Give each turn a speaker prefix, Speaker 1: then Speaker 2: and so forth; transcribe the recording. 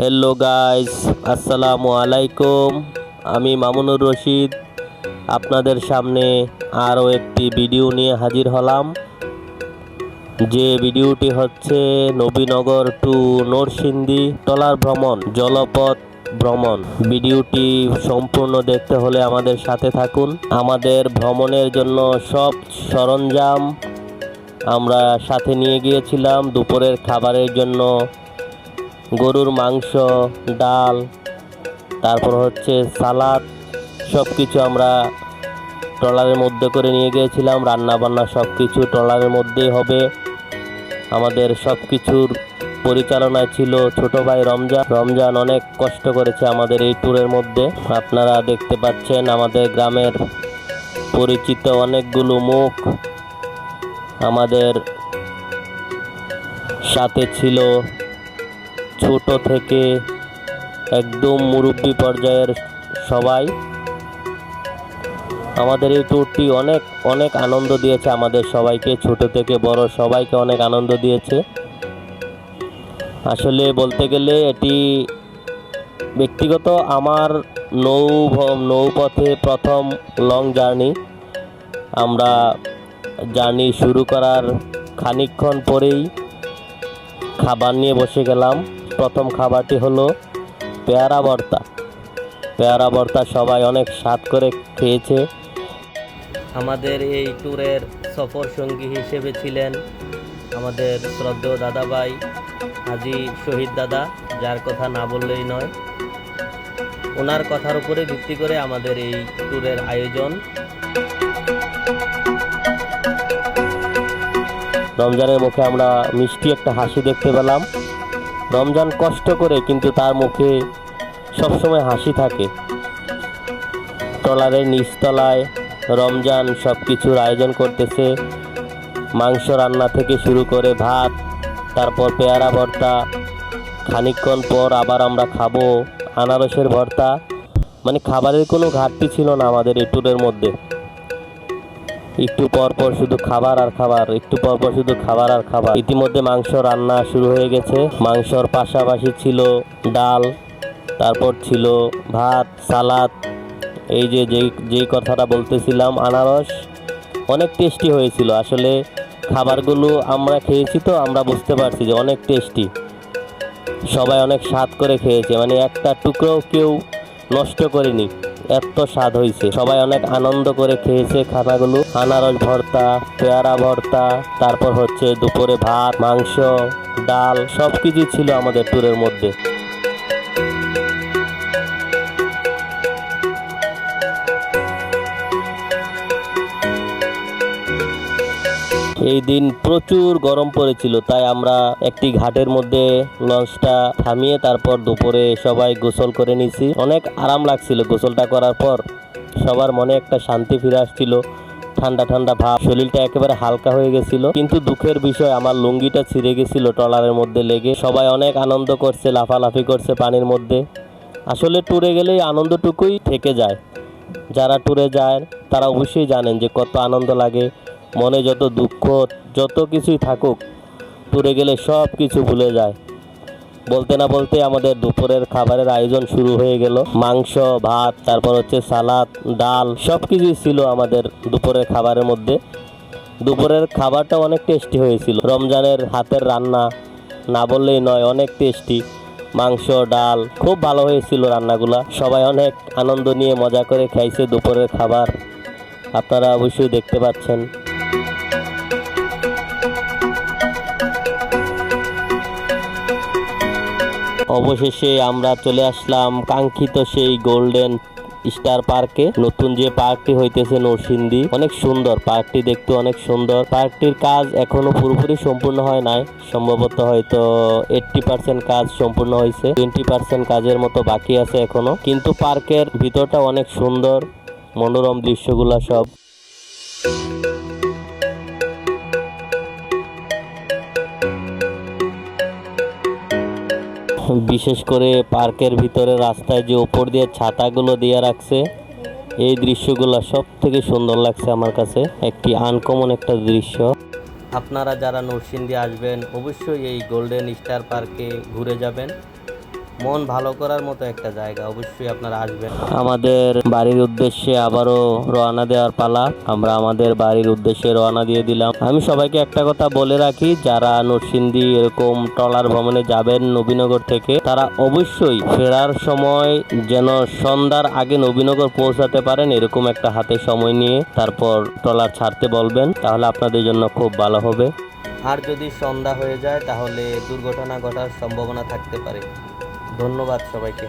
Speaker 1: Hello guys আসসালামু আলাইকুম আমি মামুনুর রশিদ। আপনাদের সামনে আরও একটি ভিডিও নিয়ে হাজির হলাম। যে ভিডিওটি হচ্ছে নবীনগর টু নরসিংদী টলার ভ্রমণ, জলপথ ভ্রমণ। ভিডিওটি সম্পূর্ণ দেখতে হলে আমাদের সাথে থাকুন। আমাদের ভ্রমণের জন্য সব সরঞ্জাম আমরা সাথে নিয়ে গিয়েছিলাম। দুপুরের খাবারের জন্য গরুর মাংস, ডাল, তারপর হচ্ছে সালাদ সব কিছু আমরা ট্রলারের মধ্যে করে নিয়ে গিয়েছিলাম। রান্না বান্না সব কিছু ট্রলারের মধ্যেই হবে। আমাদের সব কিছুর পরিচালনায় ছিল ছোট ভাই রমজান। রমজান অনেক কষ্ট করেছে আমাদের এই ট্যুরের মধ্যে। আপনারা দেখতে পাচ্ছেন আমাদের গ্রামের পরিচিত অনেকগুলো মুখ। আমাদের সাথে ছিল ছোট থেকে একদম মুরব্বী পর্যায়ের সবাই আমাদের এই ট্যুরটি অনেক অনেক আনন্দ দিয়েছে আমাদের সবাইকে, ছোট থেকে বড় সবাইকে অনেক আনন্দ দিয়েছে। আসলে বলতে গেলে এটি ব্যক্তিগত আমার নৌ নৌপথে প্রথম লং জার্নি আমরা জার্নি শুরু করার খানিকক্ষণ পরেই খাবার নিয়ে বসে গেলাম। প্রথম খাবারটি হলো পেয়ারা ভর্তা। পেয়ারা ভর্তা সবাই অনেক স্বাদ করে খেয়েছে। আমাদের এই ট্যুরের সফর সঙ্গী হিসেবে ছিলেন আমাদের শ্রদ্ধেয় দাদাভাই হাজি শহীদ দাদা যার কথা না বললেই নয়। ওনার কথার উপরে ভিত্তি করে আমাদের এই ট্যুরের আয়োজন। রমজানের মুখে আমরা মিষ্টি একটা হাসি দেখতে পেলাম। রমজান কষ্ট করে কিন্তু তার মুখে সবসময় হাসি থাকে। ট্রলারের নিচতলায় রমজান সব কিছুর আয়োজন করতেছে। মাংস রান্না থেকে শুরু করে ভাত, তারপর পেয়ারা ভর্তা, খানিকক্ষণ পর আবার আমরা খাব আনারসের ভর্তা। মানে খাবারের কোনো ঘাটতি ছিল না আমাদের এই ট্যুরের মধ্যে। একটু পর পর শুধু খাবার আর খাবার, একটু পর পর শুধু খাবার আর খাবার। ইতিমধ্যে মাংস রান্না শুরু হয়ে গেছে। মাংসর পাশাপাশি ছিল ডাল, তারপর ছিল ভাত, সালাদ। এই যে, যেই যেই কথাটা বলতেছিলাম, আনারস, অনেক টেস্টি হয়েছিল। আসলে খাবারগুলো আমরা খেয়েছি তো, আমরা বুঝতে পারছি যে অনেক টেস্টি সবাই অনেক স্বাদ করে খেয়েছে। মানে একটা টুকরোও কেউ নষ্ট করেনি। এত স্বাদ হয়েছে সবাই অনেক আনন্দ করে খেয়েছে খানাগুলো। আনারস ভর্তা, পেয়ারা ভর্তা, তারপর হচ্ছে দুপুরে ভাত, মাংস, ডাল সব কিছুই ছিল আমাদের ট্যুরের মধ্যে। এই দিন প্রচুর গরম পড়েছিল, তাই আমরা একটি ঘাটের মধ্যে লঞ্চটা থামিয়ে তারপর দুপুরে সবাই গোসল করে নিছি। অনেক আরাম লাগছিল গোসলটা করার পর। সবার মনে একটা শান্তি ফিরে আসছিল, ঠান্ডা ঠান্ডা ভাব। শরীরটা একেবারে হালকা হয়ে গেছিল, কিন্তু দুঃখের বিষয় আমার লুঙ্গিটা ছিঁড়ে গেছিল ট্রলারের মধ্যে লেগে। সবাই অনেক আনন্দ করছে, লাফালাফি করছে পানির মধ্যে। আসলে ট্যুরে গেলেই আনন্দটুকুই থেকে যায়। যারা ট্যুরে যায়, তারা অবশ্যই জানেন যে কত আনন্দ লাগে। মনে যত দুঃখ, যত কিছুই থাকুক ট্যুরে গেলে সব কিছু ভুলে যায়। বলতে না বলতে আমাদের দুপুরের খাবারের আয়োজন শুরু হয়ে গেল। মাংস, ভাত, তারপর হচ্ছে সালাদ, ডাল, সব কিছুই ছিল আমাদের দুপুরের খাবারের মধ্যে। দুপুরের খাবারটা অনেক টেস্টি হয়েছিল। রমজানের হাতের রান্না না বললেই নয়, অনেক টেস্টি। মাংস, ডাল, খুব ভালো হয়েছিল রান্নাগুলা। সবাই অনেক আনন্দ নিয়ে মজা করে খাইছে দুপুরের খাবার। আপনারা অবশ্যই দেখতে পাচ্ছেন। অবশেষে আমরা চলে আসলাম কাঙ্ক্ষিত সেই গোল্ডেন স্টার পার্কে নতুন যে পার্কটি হইতেছে নরসিংদী, অনেক সুন্দর। পার্কটি দেখতে অনেক সুন্দর। পার্কটির কাজ এখনও পুরোপুরি সম্পূর্ণ হয় নাই। সম্ভবত হয়তো এইটটি পার্সেন্ট কাজ সম্পূর্ণ হয়েছে টোয়েন্টি পার্সেন্ট কাজের মতো বাকি আছে এখনও। কিন্তু পার্কের ভিতরটা অনেক সুন্দর, মনোরম দৃশ্যগুলা সব। বিশেষ করে পার্কের ভিতরে রাস্তায় যে ওপর দিয়ে ছাতাগুলো দিয়ে রাখছে, এই দৃশ্যগুলো সব থেকে সুন্দর লাগছে আমার কাছে। একটি আনকমন একটা দৃশ্য। আপনারা যারা নরসিংদী আসবেন, অবশ্যই এই গোল্ডেন স্টার পার্কে ঘুরে যাবেন। মন ভালো করার মতো একটা জায়গা অবশ্যই আপনারা আসবেন। আমাদের বাড়ির উদ্দেশ্যে আবারও রওনা দেওয়ার পালা। আমরা আমাদের বাড়ির উদ্দেশ্যে রওনা দিয়ে দিলাম। আমি সবাইকে একটা কথা বলে রাখি যারা নরসিংদী এরকম ট্রলার ভ্রমণে যাবেন নবীনগর থেকে তারা অবশ্যই ফেরার সময় যেন সন্ধ্যার আগে নবীনগর পৌঁছাতে পারেন এরকম একটা হাতে সময় নিয়ে তারপর ট্রলার ছাড়তে বলবেন তাহলে আপনাদের জন্য খুব ভালো হবে। আর যদি সন্ধ্যা হয়ে যায় তাহলে দুর্ঘটনা ঘটার সম্ভাবনা থাকতে পারে। ধন্যবাদ সবাইকে।